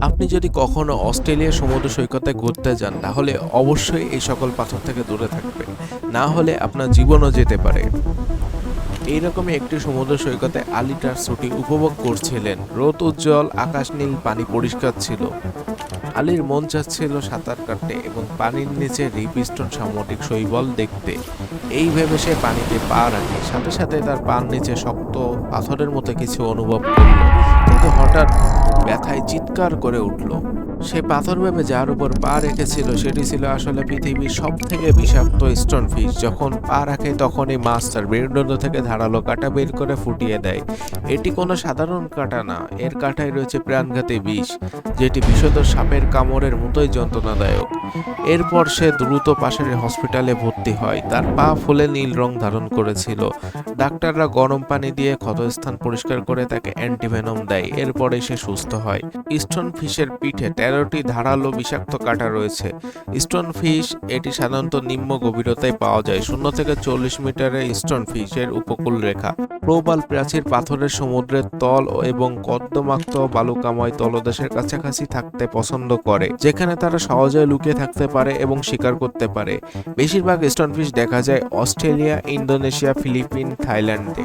আপনি যদি কখনো অস্ট্রেলিয়া সমুদ্র সৈকতে ঘুরতে যান, তাহলে অবশ্যই এই সকল পাথর থেকে দূরে থাকবেন। না হলে আপনার জীবনও যেতে পারে। এইরকমই একটি সমুদ্র সৈকতে আলী তার ছুটি উপভোগ করছিলেন। রোদ উজ্জ্বল, আকাশ নীল, পানি পরিষ্কার ছিল। আলীর মন চাচ্ছিল সাঁতার কাটতে এবং পানির নিচে রিপিস্টন সামুদ্রিক শৈবল দেখতে। এই ভেবে সে পানিতে পা রাখে। সাথে সাথে তার পার নিচে শক্ত পাথরের মতো কিছু অনুভব করল। কিন্তু হঠাৎ ব্যথায় চিৎকার করে উঠল। সে পাথর ভেবে যার উপর পা রেখেছিল, সেটি ছিল আসলে পৃথিবীর সব থেকে বিষাক্ত স্টোন ফিশ যখন পা রাখে, তখনই মাছ তার মেরুদণ্ড থেকে ধারালো কাঁটা বের করে ফুটিয়ে দেয়। এটি কোনো সাধারণ কাঁটা না, এর কাঁটায় রয়েছে প্রাণঘাতী বিষ, যেটি বিষধর সাপের কামড়ের মতোই যন্ত্রণাদায়ক। এরপর সে দ্রুত পাশের হসপিটালে ভর্তি হয়। তার পা ফুলে নীল রং ধারণ করেছিল। ডাক্তাররা গরম পানি দিয়ে ক্ষতস্থান পরিষ্কার করে তাকে অ্যান্টিভেনম দেয়। এরপরে সে সুস্থ হয়। স্টোন ফিশের পিঠে তেরোটি ধারালো বিষাক্ত কাঁটা রয়েছে। স্টোন ফিশ, এটি সাধারণত নিম্ন গভীরতায় পাওয়া যায়। শূন্য থেকে চল্লিশ মিটারের স্টোন ফিশের উপকূল রেখা। প্রবাল প্রাচীর পাথরের সমুদ্রের তল এবং কদ্দমাক্ত বালুকাময় তলদেশের কাছাকাছি থাকতে পছন্দ করে, যেখানে তারা সহজে লুকিয়ে থাকতে পারে এবং শিকার করতে পারে। বেশিরভাগ স্টোন ফিশ দেখা যায় অস্ট্রেলিয়া, ইন্দোনেশিয়া, ফিলিপিন, থাইল্যান্ডে।